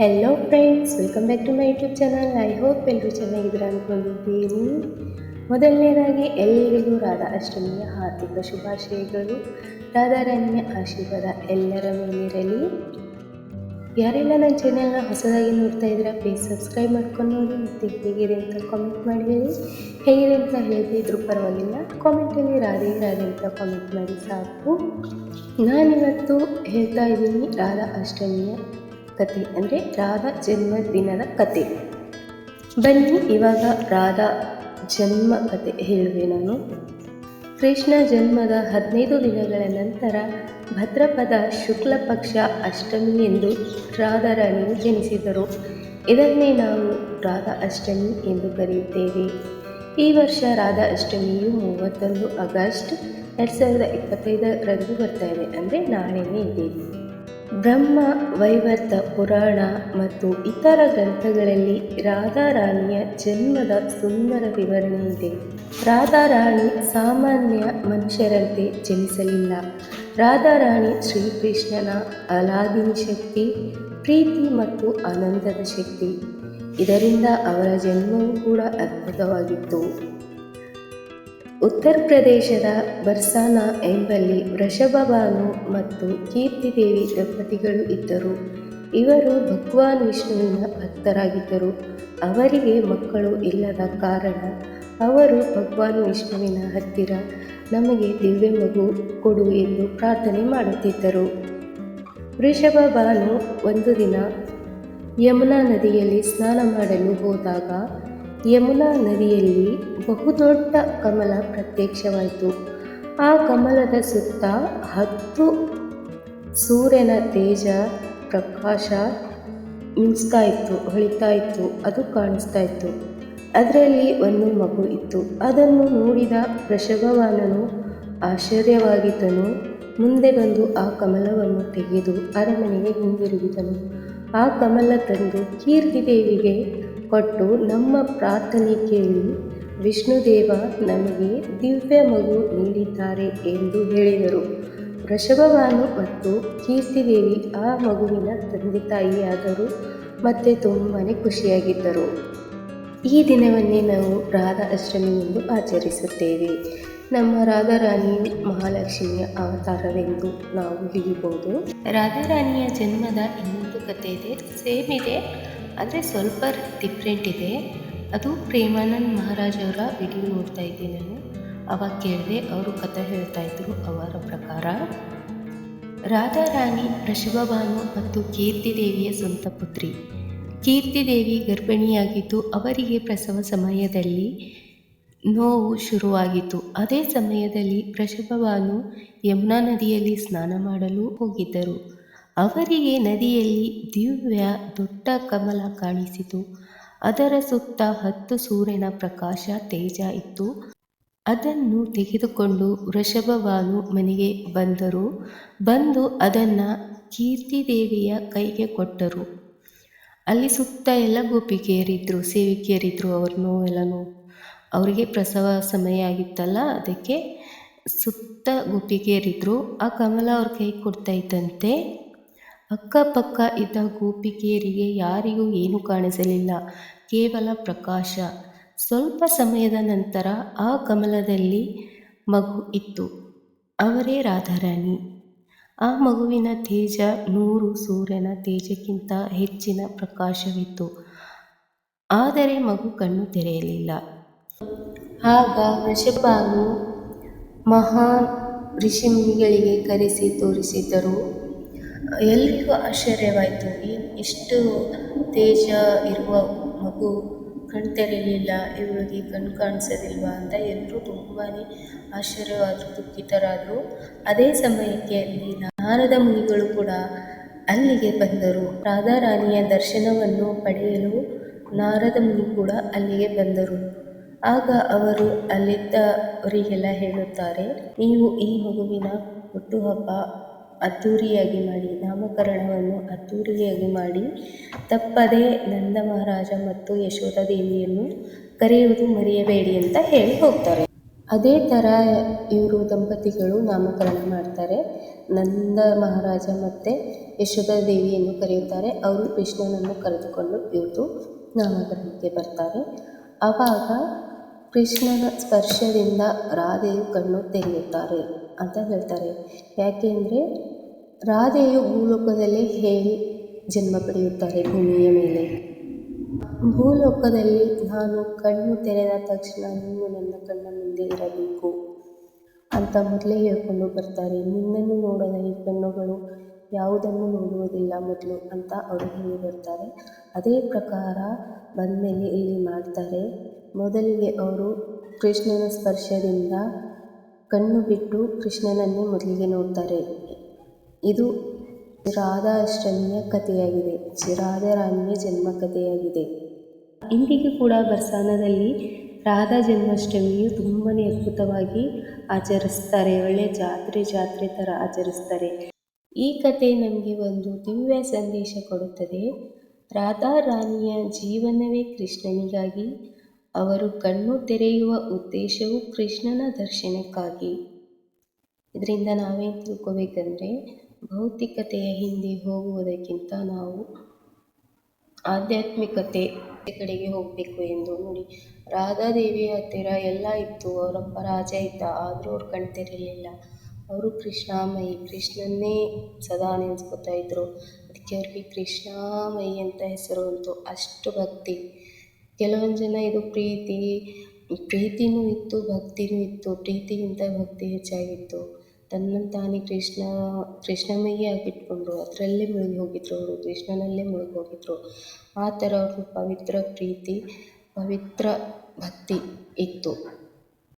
Hello friends welcome back to my YouTube channel I hope ಎಲ್ಲರೂ ಚೆನ್ನಾಗಿದ್ದೀರ ಅಂದ್ಕೊಂಡಿದ್ದೀನಿ ಮೊದಲನೇದಾಗಿ ಎಲ್ಲರಿಗೂ ರಾಧಾ ಅಷ್ಟಮಿಯ ಹಾರ್ದಿಕ ಶುಭಾಶಯಗಳು. ರಾಧಾರಾಣಿಯ ಆಶೀರ್ವಾದ ಎಲ್ಲರ ಮೇಲಿರಲಿ ಯಾರೆಲ್ಲ ನನ್ನ ಚಾನೆಲ್ನ ಹೊಸದಾಗಿ ನೋಡ್ತಾ ಇದ್ದೀರಾ ಪ್ಲೀಸ್ ಸಬ್ಸ್ಕ್ರೈಬ್ ಮಾಡ್ಕೊಂಡು ನೋಡಿ. ಮತ್ತು ಹೇಗಿದೆ ಅಂತ ಕಾಮೆಂಟ್ ಮಾಡಿ. ಹೇಳಿ ಹೇಗಿದೆ ಅಂತ ಹೇಳ್ತಿದ್ರು ಪರವಾಗಿಲ್ಲ. ಕಾಮೆಂಟಲ್ಲಿ ರಾಧೆ ರಾಧೆ ಅಂತ ಕಾಮೆಂಟ್ ಮಾಡಿ ಸಾಕು. ನಾನಿವತ್ತು ಹೇಳ್ತಾ ಇದ್ದೀನಿ ರಾಧಾ ಅಷ್ಟಮಿಯ ಕತೆ ಅಂದರೆ ರಾಧಾ ಜನ್ಮದಿನದ ಕತೆ ಬನ್ನಿ ಇವಾಗ ರಾಧಾ ಜನ್ಮ ಕತೆ ಹೇಳುವೆ ನಾನು. ಕೃಷ್ಣ ಜನ್ಮದ ಹದಿನೈದು ದಿನಗಳ ನಂತರ ಭದ್ರಪದ ಶುಕ್ಲ ಪಕ್ಷ ಅಷ್ಟಮಿ ಎಂದು ರಾಧಾರಾಣಿಯು ಜನಿಸಿದರು. ಇದನ್ನೇ ನಾವು ರಾಧಾ ಅಷ್ಟಮಿ ಎಂದು ಕರೆಯುತ್ತೇವೆ. ಈ ವರ್ಷ ರಾಧಾ ಅಷ್ಟಮಿಯು ಮೂವತ್ತೊಂದು ಆಗಸ್ಟ್ ಎರಡು ಸಾವಿರದ ಇಪ್ಪತ್ತೈದರಂದು ಬರ್ತಾ ಇದೆ. ಅಂದರೆ ನಾಳೆನೇ ಇದೆ. ಬ್ರಹ್ಮ, ವೈವರ್ತ, ಪುರಾಣ ಮತ್ತು ಇತರ ಗ್ರಂಥಗಳಲ್ಲಿ ರಾಧಾರಾಣಿಯ ಜನ್ಮದ ಸುಂದರ ವಿವರಣೆ ಇದೆ. ರಾಧಾರಾಣಿ ಸಾಮಾನ್ಯ ಮನುಷ್ಯರಂತೆ ಜನಿಸಲಿಲ್ಲ. ರಾಧಾರಾಣಿ ಶ್ರೀಕೃಷ್ಣನ ಅಲಾದಿನಿ ಶಕ್ತಿ, ಪ್ರೀತಿ ಮತ್ತು ಆನಂದದ ಶಕ್ತಿ. ಇದರಿಂದ ಅವರ ಜನ್ಮವೂ ಕೂಡ ಅದ್ಭುತವಾಗಿತ್ತು. ಉತ್ತರ ಪ್ರದೇಶದ ಬರ್ಸಾನಾ ಎಂಬಲ್ಲಿ ವೃಷಭಭಾನು ಮತ್ತು ಕೀರ್ತಿದೇವಿ ದಂಪತಿಗಳು ಇದ್ದರು. ಇವರು ಭಗವಾನ್ ವಿಷ್ಣುವಿನ ಭಕ್ತರಾಗಿದ್ದರು. ಅವರಿಗೆ ಮಕ್ಕಳು ಇಲ್ಲದ ಕಾರಣ ಅವರು ಭಗವಾನ್ ವಿಷ್ಣುವಿನ ಹತ್ತಿರ ನಮಗೆ ದಿವ್ಯ ಮಗು ಕೊಡು ಎಂದು ಪ್ರಾರ್ಥನೆ ಮಾಡುತ್ತಿದ್ದರು. ವೃಷಭ ಭಾನು ಒಂದು ದಿನ ಯಮುನಾ ನದಿಯಲ್ಲಿ ಸ್ನಾನ ಮಾಡಲು ಹೋದಾಗ ಯಮುನಾ ನದಿಯಲ್ಲಿ ಬಹುದೊಡ್ಡ ಕಮಲ ಪ್ರತ್ಯಕ್ಷವಾಯಿತು. ಆ ಕಮಲದ ಸುತ್ತ ಹತ್ತು ಸೂರ್ಯನ ತೇಜ ಪ್ರಕಾಶ ಮಿಂಚ್ತಾ ಇತ್ತು, ಹೊಳಿತಾ ಇತ್ತು, ಅದು ಕಾಣಿಸ್ತಾ ಇತ್ತು. ಅದರಲ್ಲಿ ಒಂದು ಮಗು ಇತ್ತು. ಅದನ್ನು ನೋಡಿದ ವೃಷಭವಾನನು ಆಶ್ಚರ್ಯವಾಗಿದ್ದನು. ಮುಂದೆ ಬಂದು ಆ ಕಮಲವನ್ನು ತೆಗೆದು ಅರಮನೆಗೆ ಹಿಂದಿರುಗಿದನು. ಆ ಕಮಲ ತಂದು ಕೀರ್ತಿದೇವಿಗೆ ಕೊಟ್ಟು ನಮ್ಮ ಪ್ರಾರ್ಥನೆ ಕೇಳಿ, ವಿಷ್ಣುದೇವ ನಮಗೆ ದಿವ್ಯ ಮಗು ನೀಡಿದ್ದಾರೆ ಎಂದು ಹೇಳಿದರು. ವೃಷಭವಾನು ಮತ್ತು ಕೀರ್ತಿದೇವಿ ಆ ಮಗುವಿನ ತಂದೆ ತಾಯಿಯಾದರು ಮತ್ತು ತುಂಬಾ ಖುಷಿಯಾಗಿದ್ದರು. ಈ ದಿನವನ್ನೇ ನಾವು ರಾಧಾ ಅಷ್ಟಮಿ ಎಂದು ಆಚರಿಸುತ್ತೇವೆ. ನಮ್ಮ ರಾಧಾರಾಣಿ ಮಹಾಲಕ್ಷ್ಮಿಯ ಅವತಾರವೆಂದು ನಾವು ಹಿಡಿಬಹುದು ರಾಧಾರಾಣಿಯ ಜನ್ಮದ ಇನ್ನೊಂದು ಕಥೆ ಇದೆ ಸೇಮ್ ಇದೆ. ಆದರೆ ಸ್ವಲ್ಪ ಡಿಫ್ರೆಂಟ್ ಇದೆ. ಅದು ಪ್ರೇಮಾನಂದ್ ಮಹಾರಾಜ್ ಅವರ ವಿಡಿಯೋ ನೋಡ್ತಾ ಇದ್ದೀನಿ ನಾನು. ಅವಾಗ ಕೇಳಿದೆ, ಅವರು ಕಥೆ ಹೇಳ್ತಾ ಇದ್ರು ಅವರ ಪ್ರಕಾರ. ರಾಧಾರಾಣಿ ಪ್ರಶುಭಭಾನು ಮತ್ತು ಕೀರ್ತಿ ದೇವಿಯ ಸ್ವಂತ ಪುತ್ರಿ. ಕೀರ್ತಿ ದೇವಿ ಗರ್ಭಿಣಿಯಾಗಿದ್ದು ಅವರಿಗೆ ಪ್ರಸವ ಸಮಯದಲ್ಲಿ ನೋವು ಶುರುವಾಗಿತ್ತು. ಅದೇ ಸಮಯದಲ್ಲಿ ಪ್ರಶುಭಭಾನು ಯಮುನಾ ನದಿಯಲ್ಲಿ ಸ್ನಾನ ಮಾಡಲು ಹೋಗಿದ್ದರು. ಅವರಿಗೆ ನದಿಯಲ್ಲಿ ದಿವ್ಯ ದೊಡ್ಡ ಕಮಲ ಕಾಣಿಸಿತು. ಅದರ ಸುತ್ತ ಹತ್ತು ಸೂರ್ಯನ ಪ್ರಕಾಶ ತೇಜ ಇತ್ತು. ಅದನ್ನು ತೆಗೆದುಕೊಂಡು ವೃಷಭವಾನು ಮನೆಗೆ ಬಂದರು. ಬಂದು ಅದನ್ನು ಕೀರ್ತಿದೇವಿಯ ಕೈಗೆ ಕೊಟ್ಟರು. ಅಲ್ಲಿ ಸುತ್ತ ಎಲ್ಲ ಗೋಪಿಕೆಯರಿದ್ದರು ಸೇವಿಕೆಯರಿದ್ದರು ಅವ್ರ ಎಲ್ಲನೂ. ಅವರಿಗೆ ಪ್ರಸವ ಸಮಯ ಆಗಿತ್ತಲ್ಲ, ಅದಕ್ಕೆ ಸುತ್ತ ಗೋಪಿಕೆಯರಿದ್ದರು ಆ ಕಮಲ ಅವ್ರ ಕೈ ಕೊಡ್ತಾ ಇದ್ದಂತೆ ಅಕ್ಕಪಕ್ಕ ಇದ್ದ ಗೋಪಿಕೆಯರಿಗೆ ಯಾರಿಗೂ ಏನೂ ಕಾಣಿಸಲಿಲ್ಲ, ಕೇವಲ ಪ್ರಕಾಶ. ಸ್ವಲ್ಪ ಸಮಯದ ನಂತರ ಆ ಕಮಲದಲ್ಲಿ ಮಗು ಇತ್ತು. ಅವರೇ ರಾಧಾರಾಣಿ. ಆ ಮಗುವಿನ ತೇಜ ನೂರು ಸೂರ್ಯನ ತೇಜಕ್ಕಿಂತ ಹೆಚ್ಚಿನ ಪ್ರಕಾಶವಿತ್ತು. ಆದರೆ ಮಗು ಕಣ್ಣು ತೆರೆಯಲಿಲ್ಲ. ಆಗ ವೃಷಭಾನು ಮಹಾ ಋಷಿಮುನಿಗಳಿಗೆ ಕರೆಸಿ ತೋರಿಸಿದ್ದರು. ಎಲ್ರಿಗೂ ಆಶ್ಚರ್ಯವಾಯಿತು. ಏನು ಇಷ್ಟು ತೇಜ ಇರುವ ಮಗು ಕಣ್ ತೆರೆಯಲಿಲ್ಲ ಇವಳಿಗೆ ಕಣ್ಣು ಕಾಣಿಸೋದಿಲ್ವಾ ಅಂತ ಎಲ್ಲರೂ ತುಂಬಾ ಆಶ್ಚರ್ಯವಾದರು, ದುಃಖಿತರಾದರು. ಅದೇ ಸಮಯಕ್ಕೆ ಅಲ್ಲಿ ನಾರದ ಮುನಿಗಳು ಕೂಡ ಅಲ್ಲಿಗೆ ಬಂದರು. ರಾಧಾರಾಣಿಯ ದರ್ಶನವನ್ನು ಪಡೆಯಲು ನಾರದ ಮುನಿ ಕೂಡ ಅಲ್ಲಿಗೆ ಬಂದರು. ಆಗ ಅವರು ಅಲ್ಲಿದ್ದವರಿಗೆಲ್ಲ ಹೇಳುತ್ತಾರೆ, ನೀವು ಈ ಮಗುವಿನ ಹುಟ್ಟುಹಬ್ಬ ಅದ್ದೂರಿಯಾಗಿ ಮಾಡಿ, ನಾಮಕರಣವನ್ನು ಅದ್ಧೂರಿಯಾಗಿ ಮಾಡಿ, ತಪ್ಪದೇ ನಂದ ಮಹಾರಾಜ ಮತ್ತು ಯಶೋಧ ದೇವಿಯನ್ನು ಕರೆಯುವುದು ಮರೆಯಬೇಡಿ ಅಂತ ಹೇಳಿ ಹೋಗ್ತಾರೆ. ಅದೇ ಥರ ಇವರು ದಂಪತಿಗಳು ನಾಮಕರಣ ಮಾಡ್ತಾರೆ. ನಂದ ಮಹಾರಾಜ ಮತ್ತು ಯಶೋಧ ದೇವಿಯನ್ನು ಕರೆಯುತ್ತಾರೆ. ಅವರು ಕೃಷ್ಣನನ್ನು ಕರೆದುಕೊಂಡು ಇವರು ನಾಮಕರಣಕ್ಕೆ ಬರ್ತಾರೆ. ಆವಾಗ ಕೃಷ್ಣನ ಸ್ಪರ್ಶದಿಂದ ರಾಧೆಯು ಕಣ್ಣು ತೆರೆಯುತ್ತಾರೆ. ಅಂತ ಹೇಳ್ತಾರೆ. ಯಾಕೆಂದರೆ ರಾಧೆಯು ಭೂಲೋಕದಲ್ಲಿ ಹೇಳಿ ಜನ್ಮ ಪಡೆಯುತ್ತಾರೆ ಭೂಮಿಯ ಮೇಲೆ. ಭೂಲೋಕದಲ್ಲಿ ನಾನು ಕಣ್ಣು ತೆರೆದ ತಕ್ಷಣ ನೀನು ನನ್ನ ಕಣ್ಣ ಮುಂದೆ ಇರಬೇಕು ಅಂತ ಮೊದಲೇ ಹೇಳ್ಕೊಂಡು ಬರ್ತಾರೆ. ನಿನ್ನನ್ನು ನೋಡದ ಈ ಕಣ್ಣುಗಳು ಯಾವುದನ್ನು ನೋಡುವುದಿಲ್ಲ ಮೊದಲು ಅಂತ ಅವರು ಹೇಳಿ ಬರ್ತಾರೆ. ಅದೇ ಪ್ರಕಾರ ಬಂದಮೇಲೆ ಇಲ್ಲಿ ಮಾಡ್ತಾರೆ. ಮೊದಲಿಗೆ ಅವರು ಕೃಷ್ಣನ ಸ್ಪರ್ಶದಿಂದ ಕಣ್ಣು ಬಿಟ್ಟು ಕೃಷ್ಣನನ್ನೇ ಮೊದಲಿಗೆ ನೋಡ್ತಾರೆ. ಇದು ರಾಧಾ ಅಷ್ಟಮಿಯ ಕಥೆಯಾಗಿದೆ. ರಾಧಾರಾಣಿಯ ಜನ್ಮ ಕಥೆಯಾಗಿದೆ. ಇಂದಿಗೂ ಕೂಡ ಬರ್ಸಾನದಲ್ಲಿ ರಾಧಾ ಜನ್ಮಾಷ್ಟಮಿಯು ತುಂಬಾ ಅದ್ಭುತವಾಗಿ ಆಚರಿಸ್ತಾರೆ. ಒಳ್ಳೆ ಜಾತ್ರೆ ಜಾತ್ರೆ ಥರ ಆಚರಿಸ್ತಾರೆ. ಈ ಕತೆ ನಮಗೆ ಒಂದು ದಿವ್ಯ ಸಂದೇಶ ಕೊಡುತ್ತದೆ. ರಾಧಾ ರಾಣಿಯ ಜೀವನವೇ ಕೃಷ್ಣನಿಗಾಗಿ ಅವರು ಕಣ್ಣು ತೆರೆಯುವ ಉದ್ದೇಶವು ಕೃಷ್ಣನ ದರ್ಶನಕ್ಕಾಗಿ. ಇದರಿಂದ ನಾವೇನು ತಿಳ್ಕೊಬೇಕಂದ್ರೆ, ಭೌತಿಕತೆಯ ಹಿಂದೆ ಹೋಗುವುದಕ್ಕಿಂತ ನಾವು ಆಧ್ಯಾತ್ಮಿಕತೆ ಕಡೆಗೆ ಹೋಗಬೇಕು ಎಂದು ನೋಡಿ. ರಾಧಾದೇವಿ ಹತ್ತಿರ ಎಲ್ಲ ಇತ್ತು, ಅವರಪ್ಪ ರಾಜ ಇದ್ದ, ಆದರೂ ಅವ್ರು ಕಣ್ ತೆರೀಲಿಲ್ಲ ಅವರು ಕೃಷ್ಣಾಮಯಿ, ಕೃಷ್ಣನ್ನೇ ಸದಾ ನೆನೆಸ್ಕೊತಾ ಇದ್ದರು ಅದಕ್ಕೆ ಅವ್ರಿಗೆ ಕೃಷ್ಣಾಮಯಿ ಅಂತ ಹೆಸರು ಬಂತು. ಅಷ್ಟು ಭಕ್ತಿ. ಕೆಲವೊಂದು ಜನ ಇದು ಪ್ರೀತಿ, ಪ್ರೀತಿನೂ ಇತ್ತು, ಭಕ್ತಿನೂ ಇತ್ತು, ಪ್ರೀತಿಗಿಂತ ಭಕ್ತಿ ಹೆಚ್ಚಾಗಿತ್ತು. ತನ್ನನ್ನು ತಾನೇ ಕೃಷ್ಣ ಕೃಷ್ಣನಿಗೆ ಆಗಿಟ್ಕೊಂಡು ಅದರಲ್ಲೇ ಮುಳುಗಿ ಹೋಗಿದ್ರು ಅವರು, ಕೃಷ್ಣನಲ್ಲೇ ಮುಳುಗಿ ಹೋಗಿದ್ರು. ಆ ಥರ ಅವ್ರಿಗೆ ಪವಿತ್ರ ಪ್ರೀತಿ, ಪವಿತ್ರ ಭಕ್ತಿ ಇತ್ತು.